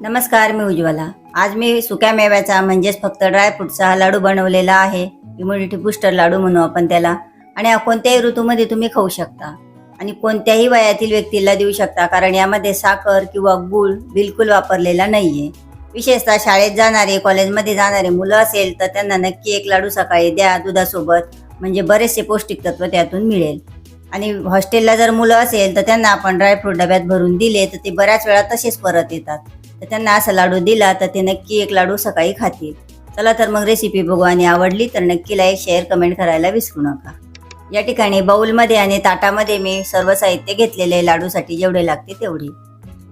नमस्कार मी उज्ज्वला. आज मी सुक्या मेव्याचा म्हणजेच फक्त ड्रायफ्रूटचा हा लाडू बनवलेला आहे. इम्युनिटी बूस्टर लाडू म्हणू आपण त्याला. आणि हा कोणत्याही ऋतूमध्ये तुम्ही खाऊ शकता. आणि कोणत्याही वयातील व्यक्तीला देऊ शकता कारण यामध्ये साखर किंवा गूळ बिलकुल वापरलेला नाहीये. विशेषतः शाळेत जाणारे कॉलेजमध्ये जाणारे मुलं असेल तर त्यांना नक्की एक लाडू सकाळी द्या दुधासोबत. म्हणजे बरेचसे पौष्टिक तत्व त्यातून मिळेल. आणि हॉस्टेलला जर मुलं असेल तर त्यांना आपण ड्रायफ्रूट डब्यात भरून दिले तर ते बऱ्याच वेळा तसेच परत येतात. तर त्यांना असा लाडू दिला तर ते नक्की एक लाडू सकाळी खातील. चला तर मग रेसिपी बघू आणि आवडली तर नक्की लाईक शेअर कमेंट करायला विसरू नका. या ठिकाणी बाऊलमध्ये आणि ताटामध्ये मी सर्व साहित्य घेतलेले लाडूसाठी जेवढे लागते तेवढे.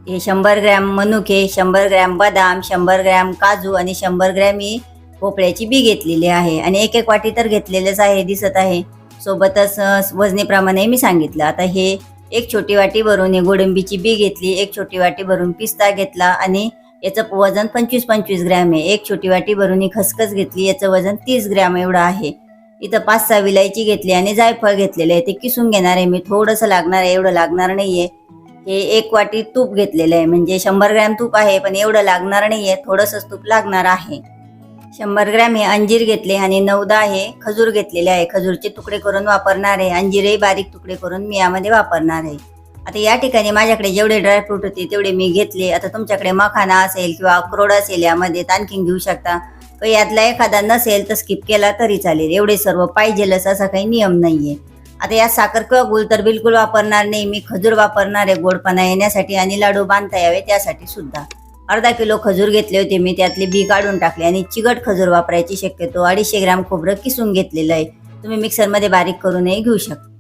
हे शंभर ग्रॅम मनुके शंभर ग्रॅम बदाम शंभर ग्रॅम काजू आणि शंभर ग्रॅम ही भोपळ्याची बी घेतलेली आहे. आणि एक एक वाटी तर घेतलेलेच आहे दिसत आहे. सोबतच वजनेप्रमाणे मी सांगितलं. आता हे एक छोटी वाटी भरून गोडंबीची बी घेतली एक छोटी वाटी भरून पिस्ता घेतला आणि याचं वजन पंचवीस पंचवीस ग्रॅम आहे. एक छोटी वाटी भरून ही खसखस घेतली याचं वजन तीस ग्रॅम एवढं आहे. इथं पाच सहा विलायची घेतली आणि जायफळ घेतलेले आहे. ते किसून घेणार आहे मी थोडंसं लागणार आहे एवढं लागणार नाहीये. हे एक वाटी तूप घेतलेलं आहे म्हणजे शंभर ग्रॅम तूप आहे पण एवढं लागणार नाहीये थोडंसंच तूप लागणार आहे. शंभर ग्रॅम हे अंजीर घेतले आणि नऊदा हे खजूर घेतलेले आहे. खजूरचे तुकडे करून वापरणार आहे. अंजीरही बारीक तुकडे करून मी यामध्ये वापरणार आहे. आता या ठिकाणी माझ्याकडे जेवढे ड्रायफ्रूट होते तेवढे मी घेतले. आता तुमच्याकडे मखाना असेल किंवा अक्रोड असेल यामध्ये आणखीन घेऊ शकता. पण यातला एखादा नसेल तर स्किप केला तरी चालेल. एवढे सर्व पाहिजेलच असा काही नियम नाहीये. आता या साखर किंवा गुळ तर बिलकुल वापरणार नाही. मी खजूर वापरणार आहे. गोडपणा येण्यासाठी आणि लाडू बांधता यावे त्यासाठी सुद्धा. अर्धा किलो खजूर घेतले होते. मी त्यातले बी काढून टाकले आणि चिकट खजूर वापरायची शक्यतो. अडीचशे ग्राम खोबरं किसून घेतलेलं आहे. तुम्ही मिक्सरमध्ये बारीक करूनही घेऊ शकता.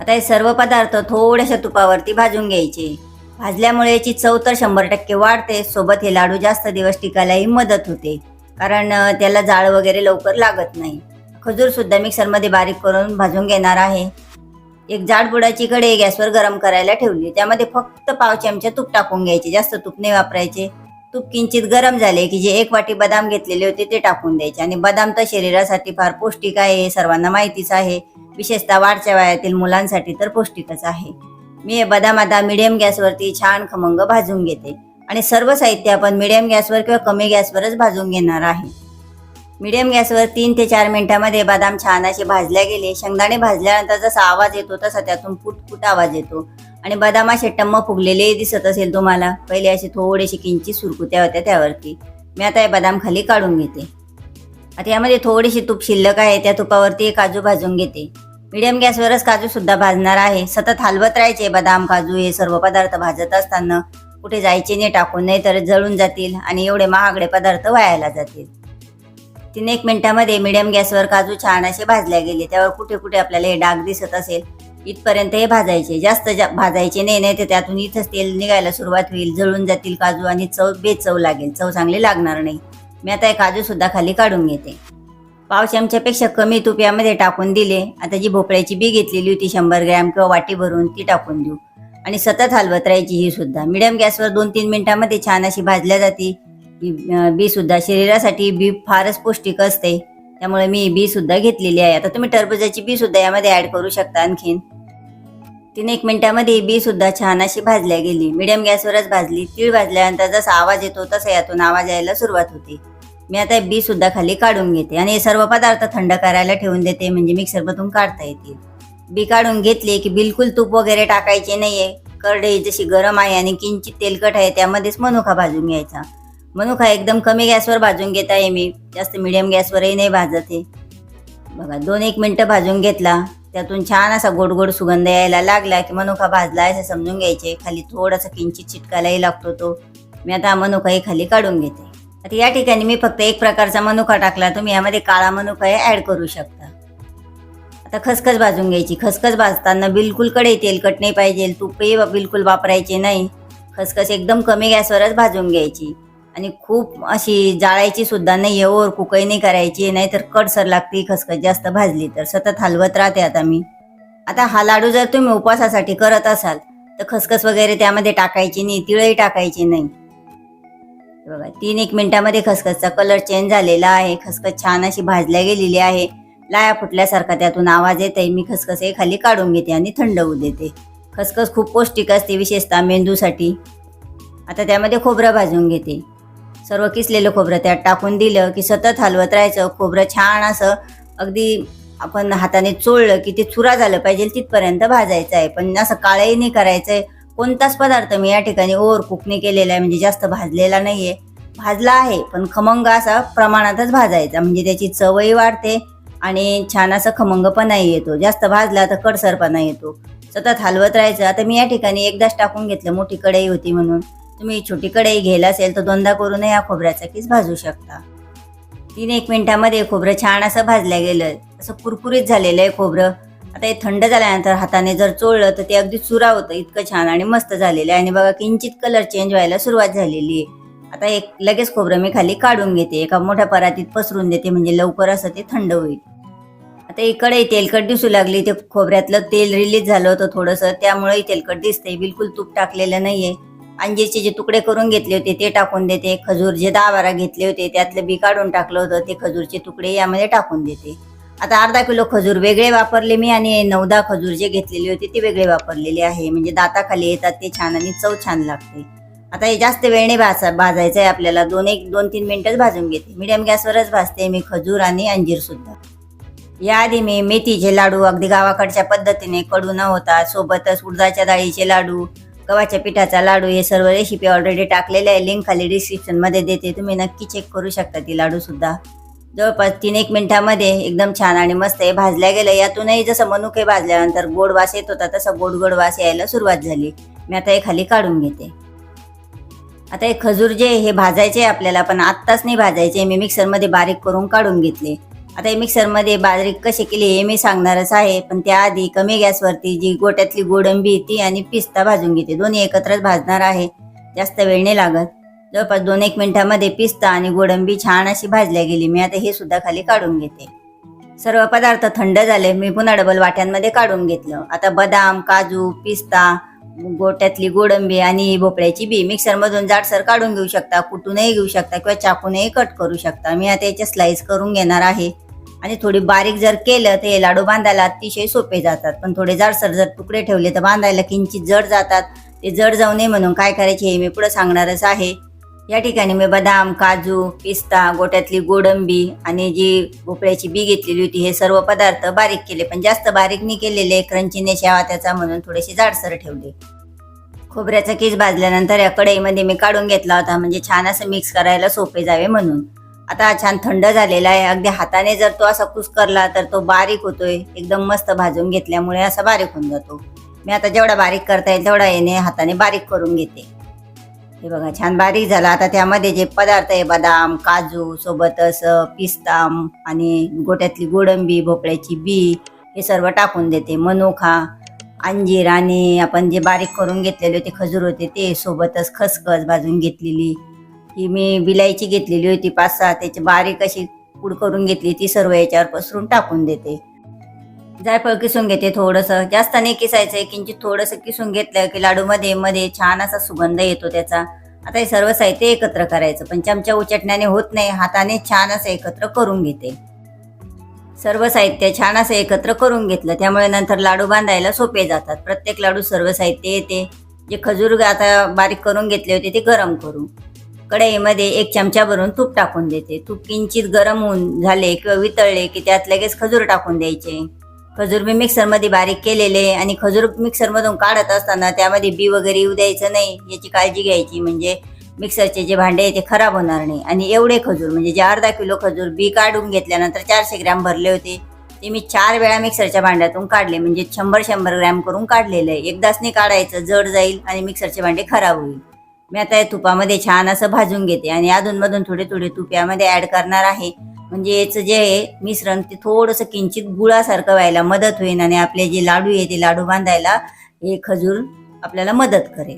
आता हे सर्व पदार्थ थोड्याशा तुपावरती भाजून घ्यायचे. भाजल्यामुळे याची चव तर शंभर टक्के वाढते. सोबत हे लाडू जास्त दिवस टिकायलाही मदत होते. कारण त्याला जाळ वगैरे लवकर लागत नाही. खजूर सुद्धा मिक्सरमध्ये बारीक करून भाजून घेणार आहे. एक जाड बुडाची कढई गॅसवर गरम करायला ठेवली. त्यामध्ये फक्त पाव चमचा तूप टाकून घ्यायचे. जास्त तूप नाही वापरायचे. तूप किंचित गरम झाले की जे एक वाटी बदाम घेतलेले होते ते टाकून द्यायचे. आणि बदाम तर शरीरासाठी फार पौष्टिक आहे हे सर्वांना माहितीच आहे. विशेषतः वाढच्या वयातील मुलांसाठी तर पौष्टिकच आहे. मी हे बदाम आता मिडियम गॅसवरती छान खमंग भाजून घेते. आणि सर्व साहित्य आपण मिडियम गॅसवर किंवा कमी गॅसवरच भाजून घेणार आहे. मिडियम गॅसवर तीन ते चार मिनिटामध्ये बदाम छान असे भाजल्या गेले. शेंगदाणे भाजल्यानंतर जसा आवाज येतो तसा त्यातून फुटफुट आवाज येतो. आणि बदाम असे टम्म फुगलेले दिसत असेल तुम्हाला. पहिले असे थोडेसे किंचित सुरकुत्या होत्या त्यावरती. मी आता हे बदाम खाली काढून घेते. आता यामध्ये थोडीशी तूप शिल्लक आहे त्या तुपावरती काजू भाजून घेते. मिडियम गॅसवरच काजू सुद्धा भाजणार आहे. सतत हलवत राहायचे बदाम काजू हे सर्व पदार्थ भाजत असताना. कुठे जायचे नाही टाकून नाही तर जळून जातील आणि एवढे महागडे पदार्थ वायाला जातील. तीन एक मिनिटामध्ये मिडियम गॅसवर काजू छान असे भाजले गेले. त्यावर कुठे कुठे आपल्याला हे डाग दिसत असेल इथपर्यंत हे भाजायचे. जास्त जा भाजायचे नाही नाही तर त्यातून इथंच तेल निघायला सुरुवात होईल जळून जातील काजू आणि चव बेचव लागेल. चव चांगली लागणार नाही. मी आता हे काजूसुद्धा खाली काढून घेते. पाव चमच्यापेक्षा कमी तूप यामध्ये टाकून दिले. आता जी भोपळ्याची बी घेतलेली होती शंभर ग्रॅम किंवा वाटी भरून ती टाकून देऊ. आणि सतत हलवत राहायची ही सुद्धा. मिडियम गॅसवर दोन तीन मिनिटांमध्ये छान अशी भाजल्या जाते. बी सुद्धा शरीरासाठी बी फारच पौष्टिक असते. त्यामुळे मी बी सुद्धा घेतलेली आहे. आता तुम्ही टरबूजाची बी सुद्धा यामध्ये ऍड करू शकता आणखीन. तीन एक मिनिटामध्ये बी सुद्धा छान अशी भाजल्या गेली. मिडियम गॅसवरच भाजली. तीळ भाजल्यानंतर जसा आवाज येतो तसा यातून आवाज यायला सुरुवात होते. मी आता बी सुद्धा खाली काढून घेते आणि हे सर्व पदार्थ थंड करायला ठेवून देते म्हणजे मिक्सरमधून काढता येतील. बी काढून घेतले की बिलकुल तूप वगैरे टाकायचे नाहीये. करडई जशी गरम आहे आणि किंचित तेलकट आहे त्यामध्येच मनुका भाजून घ्यायचा. मनुका एकदम कमी गॅसवर भाजून घेत आहे मी. जास्त मिडियम गॅसवरही नाही भाजत आहे बघा दोन एक मिनटं भाजून घेतला. त्यातून छान असा गोड गोड सुगंध यायला लागला की मनुका भाजला असं समजून घ्यायचे. खाली थोडासा किंचित चिटकायलाही लागतो तो. मी आता मनुकाही खाली काढून घेते. आता या ठिकाणी मी फक्त एक प्रकारचा मनुका टाकला. तुम्ही यामध्ये काळा मनुकाही ऍड करू शकता. आता खसखस भाजून घ्यायची. खसखस भाजताना बिलकुलकडे तेलकट नाही पाहिजे. तुपही बिलकुल वापरायचे नाही. खसखस एकदम कमी गॅसवरच भाजून घ्यायची. आणि खूप अशी जाळायची सुद्धा नाही ओव्हर कुकही नाही करायची नाहीतर कडसर लागते खसखस जास्त भाजली तर. सतत हलवत राहते आता मी. आता हा लाडू जर तुम्ही उपवासासाठी करत असाल तर खसखस वगैरे त्यामध्ये टाकायची नाही तिळही टाकायची नाही. बघा तीन एक मिनिटामध्ये खसखसचा कलर चेंज झालेला आहे. खसखस छान अशी भाजल्या गेलेली आहे. लाया फुटल्यासारखा त्यातून आवाज येत आहे मी खसखस हे खाली काढून घेते आणि थंड होऊ देते. खसखस खूप पौष्टिक असते विशेषतः मेंदूसाठी. आता त्यामध्ये खोबरं भाजून घेते. सर्व किसलेलं खोबरं त्यात टाकून दिलं की सतत हलवत राहायचं. खोबरं छान असं अगदी आपण हाताने चोळलं की ते चुरा झालं पाहिजे तिथपर्यंत भाजायचं आहे. पण असं काळही नाही करायचं आहे कोणताच पदार्थ मी या ठिकाणी ओव्हर कुकने केलेला आहे म्हणजे जास्त भाजलेला नाही आहे भाजला आहे पण खमंग असा प्रमाणातच भाजायचा. म्हणजे त्याची चवही वाढते आणि छान असं खमंगपणाही येतो. जास्त भाजला तर कडसरपणा येतो. सतत हलवत राहायचं. आता मी या ठिकाणी एकदाच टाकून घेतलं मोठी कढई होती म्हणून. तुम्ही छोटी कढई घ्यायला असेल तर दोनदा करून या खोबऱ्याचा किस भाजू शकता. तीन एक मिनिटामध्ये खोबरं छान असं भाजलं गेलं. असं कुरकुरीत झालेलं आहे खोबरं. आता हे थंड झाल्यानंतर हाताने जर चोळलं तर ते अगदी चुरा होतं इतकं छान आणि मस्त झालेलं आहे. आणि बघा किंचित कलर चेंज व्हायला सुरुवात झालेली आहे. आता एक लगेच खोबरं मी खाली काढून घेते. एका मोठ्या परातीत पसरून देते म्हणजे लवकर असं ते थंड होईल. आता ही कढई तेलकट दिसू लागली. ते खोबऱ्यातलं तेल रिलीज झालं होतं थोडंसं. त्यामुळे तेलकट दिसतंय. बिलकुल तूप टाकलेलं नाहीये. अंजीरचे जे तुकडे करून घेतले होते ते टाकून देते. खजूर जे दहा बारा घेतले होते त्यातलं बी काढून टाकलं होतं ते खजूरचे तुकडे यामध्ये टाकून देते. आता अर्धा किलो खजूर वेगळे वापरले मी आणि नऊदा खजूर जे घेतलेले होते ते वेगळे वापरलेले आहे. म्हणजे दाताखाली येतात ते छान आणि चव छान लागते. आता हे जास्त वेळने भाजा भाजायचं आहे आपल्याला. दोन एक दोन तीन मिनटंच भाजून घेते. मीडियम गॅसवरच भाजते मी खजूर आणि अंजीर सुद्धा. याआधी मी मेथीचे लाडू अगदी गावाकडच्या पद्धतीने कडू न होता सोबतच उडदाच्या डाळीचे लाडू गव्हाच्या पिठाचा लाडू हे सर्व रेसिपी ऑलरेडी टाकलेले आहे. लिंक खाली डिस्क्रिप्शनमध्ये देते. तुम्ही नक्की चेक करू शकता ती लाडूसुद्धा जवळपास तीन एक मिनिटामध्ये एकदम छान आणि मस्त हे भाजल्या गेलं. यातूनही जसं मनुके भाजल्यानंतर गोड वास येत होता तसं गोड गोड वास यायला सुरुवात झाली. मी आता हे खाली काढून घेते. आता हे खजूर जे हे भाजायचे आहे आपल्याला पण आत्ताच नाही भाजायचे. मी मिक्सरमध्ये बारीक करून काढून घेतले. आता हे मिक्सरमध्ये बाजरी कशी केली हे मी सांगणारच आहे पण त्याआधी कमी गॅसवरती जी गोट्यातली गोडंबी ती आणि पिस्ता भाजून घेते. दोन्ही एकत्रच भाजणार आहे. जास्त वेळ नाही लागत. जवळपास दोन एक मिनिटामध्ये पिस्ता आणि गोडंबी छान अशी भाजल्या गेली. मी आता हे सुद्धा खाली काढून घेते. सर्व पदार्थ थंड झाले. मी पुन्हा डबल वाट्यांमध्ये काढून घेतलं. आता बदाम काजू पिस्ता गोट्यातली गोडंबी आणि भोपळ्याची बी मिक्सरमधून जाडसर काढून घेऊ शकता. कुटूनही घेऊ शकता किंवा चाकूनही कट करू शकता. मी आता याचे स्लाइस करून घेणार आहे. आणि थोडी बारीक जर केलं तर हे लाडू बांधायला अतिशय सोपे जातात. पण थोडे जाडसर जर तुकडे ठेवले तर बांधायला किंचित जड जातात. ते जड जाऊ नये म्हणून काय करायचे हे मी पुढं सांगणारच आहे. या ठिकाणी मी बदाम काजू पिस्ता गोट्यातली गोडंबी आणि जी भोपळ्याची बी घेतलेली होती हे सर्व पदार्थ बारीक केले. पण जास्त बारीक नाही केलेले क्रंचीने शेवा त्याचा म्हणून थोडेसे जाडसर ठेवले. खोबऱ्याचा कीस भाजल्यानंतर या कढईमध्ये मी काढून घेतला होता. म्हणजे छान असं मिक्स करायला सोपे जावे म्हणून. आता छान थंड झालेला आहे. अगदी हाताने जर तो असा कुस्करला तर तो बारीक होतोय. एकदम मस्त भाजून घेतल्यामुळे असा बारीक होऊन जातो. मी आता जेवढा बारीक करता येईल तेवढा येणे हाताने बारीक करून घेते. हे बघा छान बारीक झाला. आता त्यामध्ये जे पदार्थ आहे बदाम काजू सोबतच पिस्ता आणि गोट्यातली गोडंबी भोपळ्याची बी हे सर्व टाकून देते. मनोखा अंजीर आणि आपण जे बारीक करून घेतलेले होते खजूर होते ते सोबतच खसखस भाजून घेतलेली. ही मी विलायची घेतलेली होती पाच सहा त्याची बारीक अशी पूड करून घेतली ती सर्व याच्यावर पसरून टाकून देते. जायफळ किसून घेते थोडंसं. जास्त नाही किसायचं किंचित थोडंसं किसून घेतलं की लाडूमध्ये मध्ये छान असा सुगंध येतो त्याचा. आता हे सर्व साहित्य एकत्र करायचं पण चमचा उचटण्याने होत नाही हाताने छान असं एकत्र करून घेते. सर्व साहित्य छान असं एकत्र करून घेतलं त्यामुळे नंतर लाडू बांधायला सोपे जातात. प्रत्येक लाडू सर्व साहित्य येते. जे खजूर आता बारीक करून घेतले होते ते गरम करू. कढईमध्ये एक चमचा भरून तूप टाकून देते. तूप किंचित गरम होऊन झाले किंवा वितळले की त्यात लगेच खजूर टाकून द्यायचे. खजूर मी मिक्सरमध्ये बारीक केलेले आणि खजूर मिक्सरमधून काढत असताना त्यामध्ये बी वगैरे येऊ द्यायचं नाही याची काळजी घ्यायची. म्हणजे मिक्सरचे जे भांडे आहे ते खराब होणार नाही. आणि एवढे खजूर म्हणजे जे अर्धा किलो खजूर बी काढून घेतल्यानंतर चारशे ग्रॅम भरले होते. ते मी चार वेळा मिक्सरच्या भांड्यातून काढले. म्हणजे शंभर शंभर ग्रॅम करून काढलेलं आहे. एकदाच नाही काढायचं. जड जाईल आणि मिक्सरचे भांडे खराब होईल. मी आता या तुपामध्ये छान असं भाजून घेते आणि अधूनमधून थोडे थोडे तूप यामध्ये ॲड करणार आहे. म्हणजे याचं जे आहे मिश्रण ते थोडंसं किंचित गुळासारखं व्हायला मदत होईल आणि आपले जे लाडू आहे ते लाडू बांधायला हे खजूर आपल्याला मदत करेल.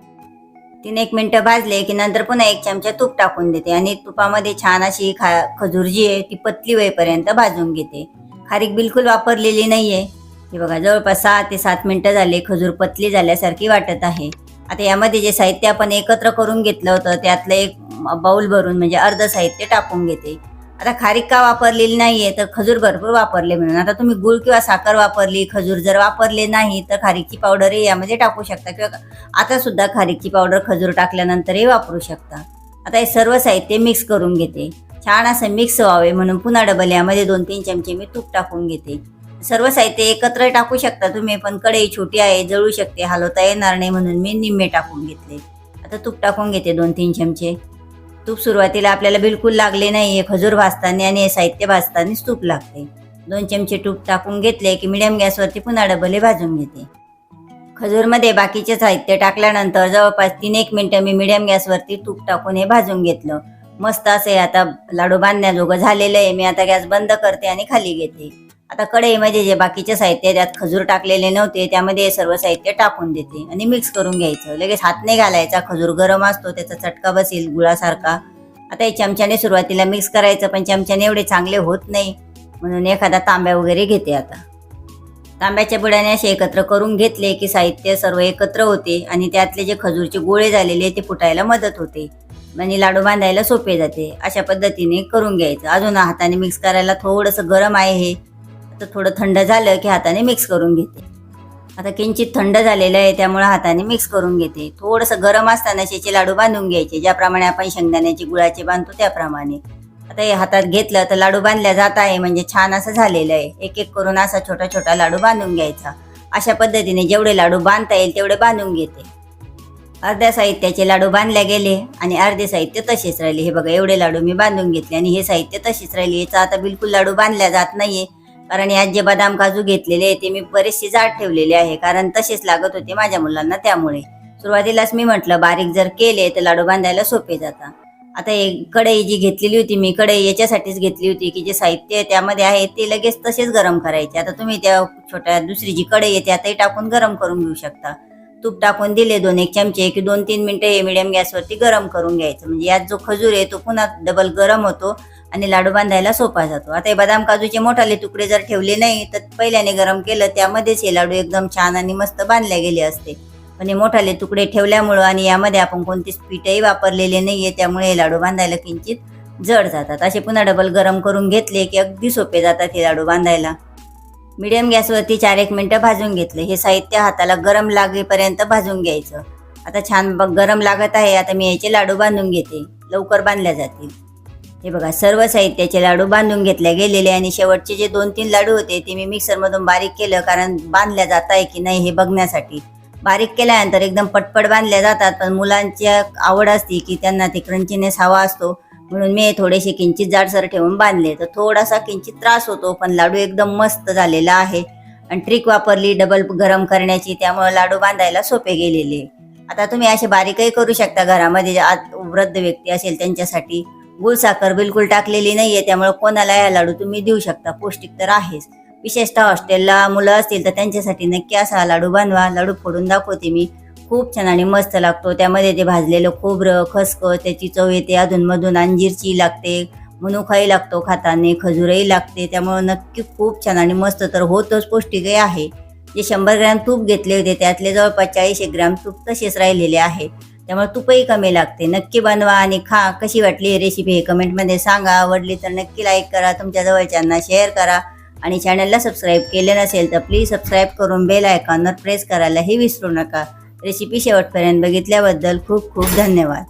तीन एक मिनटं भाजले की नंतर पुन्हा एक चमचा तूप टाकून देते आणि तुपामध्ये छान अशी खा खजूर जी आहे ती पतली होईपर्यंत भाजून घेते. खारीक बिलकुल वापरलेली नाही आहे हे बघा जवळपास सहा ते सात मिनटं झाले खजूर पतली झाल्यासारखी वाटत आहे. आता यामध्ये जे साहित्य आपण एकत्र करून घेतलं होतं त्यातलं एक बाऊल भरून म्हणजे अर्ध साहित्य टाकून घेते. आता खारीक का वापरलेली नाही आहे तर खजूर भरपूर वापरले म्हणून. आता तुम्ही गुळ किंवा साखर वापरली खजूर जर वापरले नाही तर खारीकची पावडरही यामध्ये टाकू शकता. किंवा आता सुद्धा खारीकची पावडर खजूर टाकल्यानंतरही वापरू शकता. आता हे सर्व साहित्य मिक्स करून घेते. छान असं मिक्स व्हावे म्हणून पुन्हा डबल यामध्ये दोन तीन चमचे मी तूप टाकून घेते. सर्व साहित्य एकत्र टाकू शकता तुम्ही पण कढई छोटी आहे जळू शकते हलवता येणार नाही म्हणून मी निम्मे टाकून घेतले. आता तूप टाकून घेते दोन तीन चमचे. तूप सुरुवातीला आपल्याला बिलकुल लागले नाही आहे खजूर भाजताना आणि हे साहित्य भाजतानाच तूप लागते. दोन चमचे तूप टाकून घेतले की मिडियम गॅसवरती पुन्हा डबले भाजून घेते. खजूरमध्ये बाकीचे साहित्य टाकल्यानंतर जवळपास तीन एक मिनटं मी मिडियम गॅसवरती तूप टाकून हे भाजून घेतलं. मस्त असे आता लाडू बांधण्याजोगं झालेलं आहे मी आता गॅस बंद करते आणि खाली घेते. आता कढईमध्ये जे बाकीचे साहित्य त्यात खजूर टाकलेले नव्हते त्यामध्ये सर्व साहित्य टाकून देते आणि मिक्स करून घ्यायचं. लगेच हात नाही घालायचा खजूर गरम असतो त्याचा चटका बसेल गुळासारखा. आता हे चमच्याने सुरुवातीला मिक्स करायचं पण चमच्याने एवढे चांगले होत नाही. म्हणून एखादा तांब्या वगैरे घेते आता. तांब्याच्या बुड्याने असे एकत्र करून घेतले की साहित्य सर्व एकत्र होते आणि त्यातले जे खजूरचे गोळे झालेले ते फुटायला मदत होते. म्हणजे लाडू बांधायला सोपे जाते. अशा पद्धतीने करून घ्यायचं. अजून हाताने मिक्स करायला थोडंसं गरम आहे हे. तर थोडं थंड झालं की हाताने मिक्स करून घेते. आता किंचित थंड झालेलं आहे त्यामुळे हाताने मिक्स करून घेते. थोडंसं गरम असताना शेचे लाडू बांधून घ्यायचे ज्याप्रमाणे आपण शेंगदाण्याचे गुळाचे बांधतो त्याप्रमाणे. आता हे हातात घेतलं तर लाडू बांधल्या जात आहे म्हणजे छान असं झालेलं आहे. एक एक करून असा छोटा छोटा लाडू बांधून घ्यायचा. अशा पद्धतीने जेवढे लाडू बांधता येईल तेवढे बांधून घेते. अर्ध्या साहित्याचे लाडू बांधले गेले आणि अर्धे साहित्य तसेच राहिले. हे बघा एवढे लाडू मी बांधून घेतले आणि हे साहित्य तसेच राहिले. याचा आता बिलकुल लाडू बांधल्या जात नाहीये. कारण यात जे बदाम काजू घेतलेले आहे ते मी बरेचसे जाड ठेवलेले आहे. कारण तसेच लागत होते माझ्या मुलांना त्यामुळे. सुरुवातीलाच मी म्हटलं बारीक जर केले तर लाडू बांधायला सोपे जातात आता एक कढई जी घेतलेली होती मी कढई याच्यासाठीच घेतली होती की जे साहित्य त्यामध्ये आहे ते लगेच तसेच गरम करायचे. आता तुम्ही त्या छोट्या दुसरी जी कढई आहे त्यातही टाकून गरम करून घेऊ शकता. तूप टाकून दिले दोन एक चमचे की दोन तीन मिनटं हे मिडियम गॅसवरती गरम करून घ्यायचं. म्हणजे यात जो खजूर आहे तो पुन्हा डबल गरम होतो आणि लाडू बांधायला सोपा जातो. आता हे बदाम काजूचे मोठाले तुकडे जर ठेवले नाही तर पहिल्याने गरम केलं त्यामध्येच हे लाडू एकदम छान आणि मस्त बांधले गेले असते. पण हे मोठाले तुकडे ठेवल्यामुळं आणि यामध्ये आपण कोणतीच पीठही वापरलेले नाही आहे त्यामुळे हे लाडू बांधायला किंचित जड जातात. असे पुन्हा डबल गरम करून घेतले की अगदी सोपे जातात हे लाडू बांधायला. मीडियम गॅसवरती चार एक मिनटं भाजून घेतले. हे साहित्य हाताला गरम लागेपर्यंत भाजून घ्यायचं. आता छान गरम लागत आहे. आता मी याचे लाडू बांधून घेते. लवकर बांधल्या जातील. हे बघा सर्व साहित्याचे लाडू बांधून घेतले गेलेले आणि शेवटचे जे दोन तीन लाडू होते ते मी मिक्सरमधून बारीक केलं कारण बांधल्या जात आहे की नाही हे बघण्यासाठी. बारीक केल्यानंतर एकदम पटपट बांधल्या जातात पण मुलांची आवड असते की त्यांना ते क्रंचीनेस हवा असतो. म्हणून मी थोडेसे किंचित जाडसर ठेवून बांधले. तर थोडासा किंचित त्रास होतो पण लाडू एकदम मस्त झालेला आहे. आणि ट्रिक वापरली डबल गरम करण्याची त्यामुळे लाडू बांधायला सोपे गेलेले. आता तुम्ही असे बारीकही करू शकता घरामध्ये. जे आत वृद्ध व्यक्ती असेल त्यांच्यासाठी गुळ साखर बिलकुल टाकलेली नाहीये त्यामुळे कोणाला हा लाडू तुम्ही देऊ शकता. पौष्टिक तर आहेच. विशेषतः हॉस्टेलला मुलं असतील तर त्यांच्यासाठी नक्की असा लाडू बनवा लाडू फोडून दाखवते मी. खूप छान आणि मस्त लागतो. त्यामध्ये ते भाजलेलं खोबरं खसखस त्याची चव येते. अधूनमधून अंजीरची लागते मनुखाही लागतो खाताने खजूरही लागते. त्यामुळं नक्की खूप छान आणि मस्त तर होतच पौष्टिकही आहे. जे शंभर ग्रॅम तूप घेतले होते त्यातले जवळपास चाळीसशे ग्रॅम तूप तसेच राहिलेले आहे. त्यामुळे तूपही कमी लागते. नक्की बनवा आणि खा. कशी वाटली ही रेसिपी हे कमेंटमध्ये सांगा. आवडली तर नक्की लाईक करा. तुमच्या जवळच्यांना शेअर करा. आणि चॅनलला सबस्क्राईब केले नसेल तर प्लीज सबस्क्राईब करून बेल आयकॉनवर प्रेस करायलाही विसरू नका. रेसिपी शेवटपर्यंत बघितल्याबद्दल खूप खूप धन्यवाद.